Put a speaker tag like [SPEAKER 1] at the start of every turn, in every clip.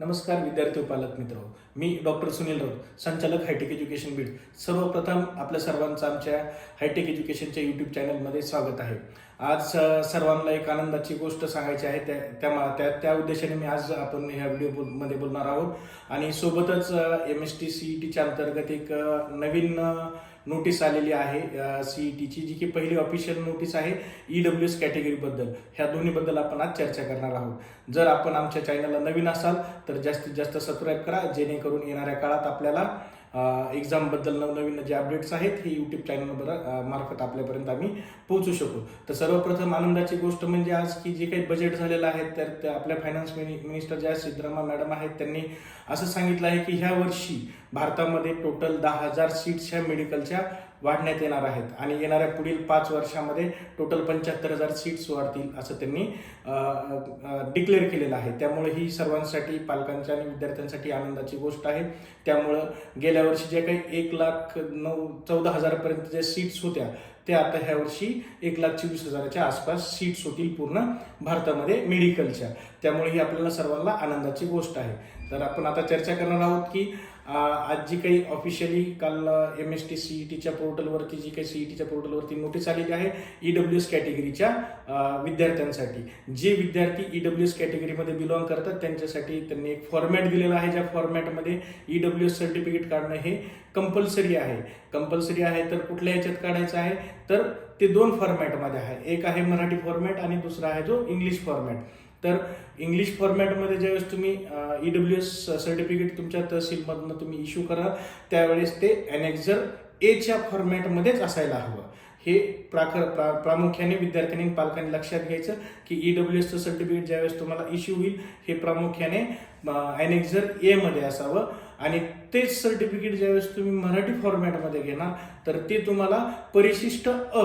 [SPEAKER 1] नमस्कार विद्यार्थी उपालक पालक मित्र. मी डॉक्टर सुनील राऊत संचालक हायटेक एज्युकेशन बीड. सर्वप्रथम आपल्या सर्वांचं आमच्या हायटेक एज्युकेशनच्या यूट्यूब चॅनलमध्ये स्वागत आहे. आज सर्वांना एक आनंदाची गोष्ट सांगायची आहे. त्या त्या त्या त्या उद्देशाने मी आज आपण ह्या व्हिडिओमध्ये बोलणार आहोत. आणि सोबतच एम एस टी सी टीच्या अंतर्गत एक नवीन नोटीस आलेली आहे सीई टीची जी की पहिली ऑफिशियल नोटीस आहे ई डब्ल्यू एस कॅटेगरीबद्दल ह्या दोन्हीबद्दल आपण आज चर्चा करणार आहोत. जर आपण आमच्या चॅनलला नवीन असाल तर जास्तीत जास्त सबस्क्राईब करा जेणेकरून येणाऱ्या काळात आपल्याला एक्झामबद्दल नवनवीन जे अपडेट्स आहेत हे यूट्यूब चॅनल मार्फत आपल्यापर्यंत आम्ही पोहोचू शकू. तर सर्वप्रथम आनंदाची गोष्ट म्हणजे आज की जे काही बजेट झालेलं आहे तर आपल्या फायनान्स मिनिस्टर ज्या सिद्धरामा मॅडम आहेत त्यांनी असं सांगितलं आहे की ह्या वर्षी भारतामध्ये टोटल दहा हजार सीट्स ह्या मेडिकलच्या वाढण्यात येणार आहेत. आणि येणाऱ्या पुढील पाच वर्षामध्ये टोटल पंच्याहत्तर हजार सीट्स वाढतील असं त्यांनी डिक्लेअर केलेलं आहे. त्यामुळे ही सर्वांसाठी पालकांच्या आणि विद्यार्थ्यांसाठी आनंदाची गोष्ट आहे. त्यामुळं गेल्या वर्षी जे काही एक लाख नऊ चौदा हजारपर्यंत ज्या सीट्स होत्या ते आता ह्या वर्षी एक लाख चोवीस हजाराच्या आसपास सीट्स होतील पूर्ण भारतामध्ये मेडिकलच्या त्यामुळे ही आपल्याला सर्वांना आनंदाची गोष्ट आहे. तर आपण आता चर्चा करणार आहोत की आज जी काही ऑफिशियली काल एम एस टी सी टीच्या पोर्टलवरती जी काही सी टीच्या पोर्टलवरती नोटीस आलेली आहे ई डब्ल्यू एस कॅटेगरीच्या विद्यार्थ्यांसाठी. जे विद्यार्थी ई डब्ल्यू एस कॅटेगरीमध्ये बिलॉंग करतात त्यांच्यासाठी त्यांनी एक फॉर्मॅट दिलेला आहे. ज्या फॉर्मॅटमध्ये ई डब्ल्यू एस सर्टिफिकेट काढणं हे कंपल्सरी आहे. कंपल्सरी आहे तर कुठल्या ह्याच्यात काढायचं आहे? तर ते दोन फॉर्मॅटमध्ये आहे. एक आहे मराठी फॉर्मॅट आणि दुसरा आहे जो इंग्लिश फॉर्मॅट तर इंग्लिश फॉर्मॅटमध्ये ज्यावेळेस तुम्ही ई डब्ल्यू एस सर्टिफिकेट तुमच्या तहसीलमधनं तुम्ही इश्यू कराल त्यावेळेस ते एनेक्झर एच्या फॉर्मॅटमध्येच असायला हवं. हे प्राखर प्रा प्रामुख्याने विद्यार्थ्यांनी पालकांनी लक्षात घ्यायचं की ई डब्ल्यू एसचं सर्टिफिकेट ज्यावेळेस तुम्हाला इश्यू होईल हे प्रामुख्याने एनेक्झर एमध्ये असावं. आणि तेच सर्टिफिकेट ज्यावेळेस तुम्ही मराठी फॉर्मॅटमध्ये घेणार तर ते तुम्हाला परिशिष्ट अ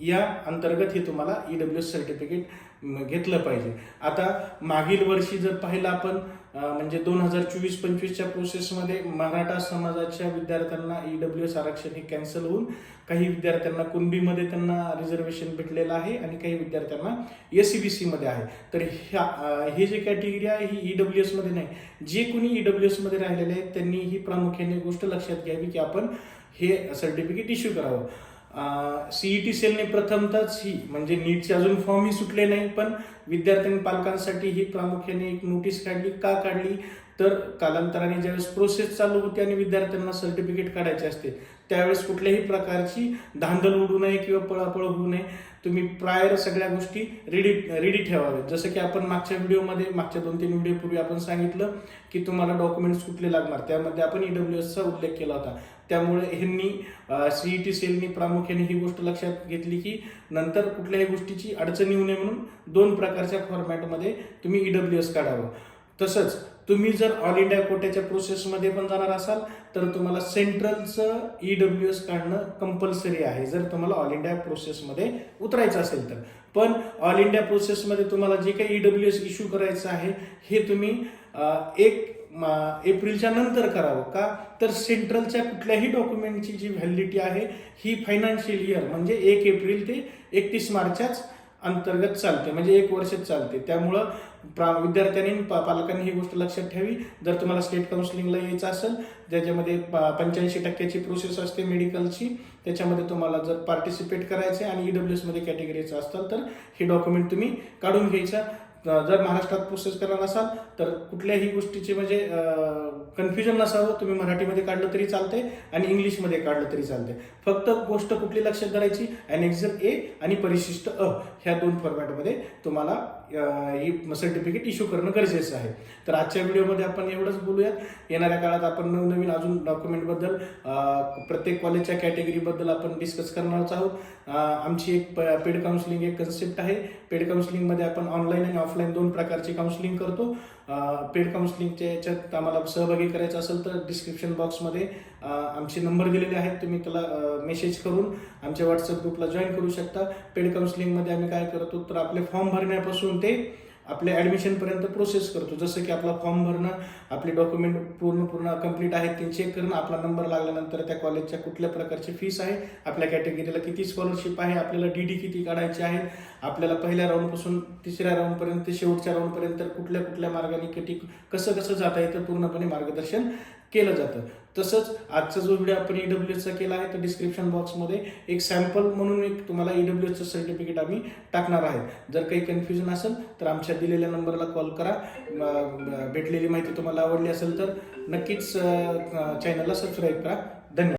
[SPEAKER 1] या अंतर्गत हे तुम्हाला ई डब्ल्यू एस सर्टिफिकेट घेतलं पाहिजे. आता मागील वर्षी जर पाहिलं आपण म्हणजे दोन हजार चोवीस पंचवीसच्या प्रोसेसमध्ये मराठा समाजाच्या विद्यार्थ्यांना ई डब्ल्यू एस आरक्षण हे कॅन्सल होऊन काही विद्यार्थ्यांना कुणबीमध्ये त्यांना रिझर्वेशन भेटलेलं आहे आणि काही विद्यार्थ्यांना एस सी बी सीमध्ये आहे. तर ह्या हे जे कॅटेगरी आहे ही ई डब्ल्यू एसमध्ये नाही. जे कोणी ई डब्ल्यू एसमध्ये राहिलेले आहेत त्यांनी ही प्रामुख्याने गोष्ट लक्षात घ्यावी की आपण हे सर्टिफिकेट इश्यू करावं. सीईटी सेलने प्रथमतच ही म्हणजे नीटचे अजून फॉर्मही सुटले नाही पण विद्यार्थ्यांनी पालकांसाठी ही प्रामुख्याने एक नोटीस काढली. का काढली? तर कालांतराने ज्यावेळेस प्रोसेस चालू होते आणि विद्यार्थ्यांना सर्टिफिकेट काढायचे असते त्यावेळेस कुठल्याही प्रकारची धांदल उडू नये किंवा पळापळ होऊ नये. तुम्ही प्रायर सगळ्या गोष्टी रेडी रेडी ठेवाव्यात. जसं की आपण मागच्या व्हिडिओमध्ये मागच्या दोन तीन व्हिडिओपूर्वी आपण सांगितलं की तुम्हाला डॉक्युमेंट्स कुठले लागणार. त्यामध्ये आपण ई डब्ल्यू एसचा उल्लेख केला होता. त्यामुळे ह्यांनी सीईटी सेलनी प्रामुख्याने ही गोष्ट लक्षात घेतली की नंतर कुठल्याही गोष्टीची अडचण येऊ नये म्हणून दोन प्रकारच्या फॉर्मॅटमध्ये तुम्ही ई डब्ल्यू एस काढावं. तसंच तुम्ही जर ऑल इंडिया कोट्याच्या प्रोसेसमध्ये पण जाणार असाल तर तुम्हाला सेंट्रलचं ई डब्ल्यू एस काढणं कंपल्सरी आहे. जर तुम्हाला ऑल इंडिया प्रोसेसमध्ये उतरायचं असेल तर. पण ऑल इंडिया प्रोसेसमध्ये तुम्हाला जे काही ई डब्ल्यू एस इश्यू करायचं आहे हे तुम्ही एक एप्रिलच्या नंतर करावं का? तर सेंट्रलच्या कुठल्याही डॉक्युमेंटची जी व्हॅलिडिटी आहे ही फायनान्शियल इयर म्हणजे एक एप्रिल ते एकतीस मार्चच्याच अंतर्गत चालते म्हणजे एक वर्षच चालते त्यामुळं प्रा विद्यार्थ्यांनी पा पालकांनी ही गोष्ट लक्षात ठेवी जर तुम्हाला स्टेट काउन्सिलिंगला यायचं असेल ज्याच्यामध्ये पंच्याऐंशी टक्क्याची प्रोसेस असते मेडिकलची त्याच्यामध्ये तुम्हाला जर पार्टिसिपेट करायचे आणि ई डब्ल्यू एसमध्ये कॅटेगरीचं असाल तर हे डॉक्युमेंट तुम्ही काढून घ्यायचं. जर महाराष्ट्रात प्रोसेस करणार असाल तर कुठल्याही गोष्टीचे म्हणजे कन्फ्युजन नसावं. तुम्ही मराठीमध्ये काढलं तरी चालते आणि इंग्लिशमध्ये काढलं तरी चालते फक्त गोष्ट कुठली लक्षात धरायची? अनेक्झर ए आणि परिशिष्ट अ ह्या दोन फॉर्मॅटमध्ये तुम्हाला ही सर्टिफिकेट इश्यू करणं गरजेचं आहे. तर आजच्या व्हिडिओमध्ये आपण एवढंच बोलूयात. येणाऱ्या काळात आपण नवनवीन अजून डॉक्युमेंटबद्दल प्रत्येक कॉलेजच्या कॅटेगरीबद्दल आपण डिस्कस करणारच आहोत. आमची एक पेड काउन्सिलिंग एक कन्सेप्ट आहे. पेड काउन्सिलिंगमध्ये आपण ऑनलाईन आणि ऑफलाईन ऑफलाईन दोन प्रकारची काउन्सिलिंग करतो. पेड काउन्सिलिंगच्या याच्यात आम्हाला सहभागी करायचं असेल तर डिस्क्रिप्शन बॉक्समध्ये आमचे नंबर दिलेले आहेत. तुम्ही त्याला मेसेज करून आमच्या व्हॉट्सअप ग्रुपला जॉईन करू शकता. पेड काउन्सिलिंगमध्ये आम्ही काय करतो तर आपले फॉर्म भरण्यापासून ते आपल्या ॲडमिशनपर्यंत प्रोसेस करतो. जसं की आपला फॉर्म भरणं आपले डॉक्युमेंट पूर्ण पूर्ण कंप्लीट आहेत ते चेक करणं आपला नंबर लागल्यानंतर त्या कॉलेजच्या कुठल्या प्रकारची फीस आहे आपल्या कॅटेगरीला किती स्कॉलरशिप आहे आपल्याला डी डी किती काढायची आहे आपल्याला पहिल्या राऊंडपासून तिसऱ्या राऊंडपर्यंत ते शेवटच्या राऊंडपर्यंत कुठल्या कुठल्या मार्गाने किती कसं कसं जाता येतं पूर्णपणे मार्गदर्शन केलं जातं. तसंच आजचा जो व्हिडिओ आपण ईडब्ल्यू एसचा केला आहे तर डिस्क्रिप्शन बॉक्समध्ये एक सॅम्पल म्हणून एक तुम्हाला ईडब्ल्यू एसचं सर्टिफिकेट आम्ही टाकणार आहे. जर काही कन्फ्युजन असेल तर आमच्या दिलेल्या नंबरला कॉल करा. भेटलेली माहिती तुम्हाला आवडली असेल तर नक्कीच चॅनलला सबस्क्राईब करा. धन्यवाद.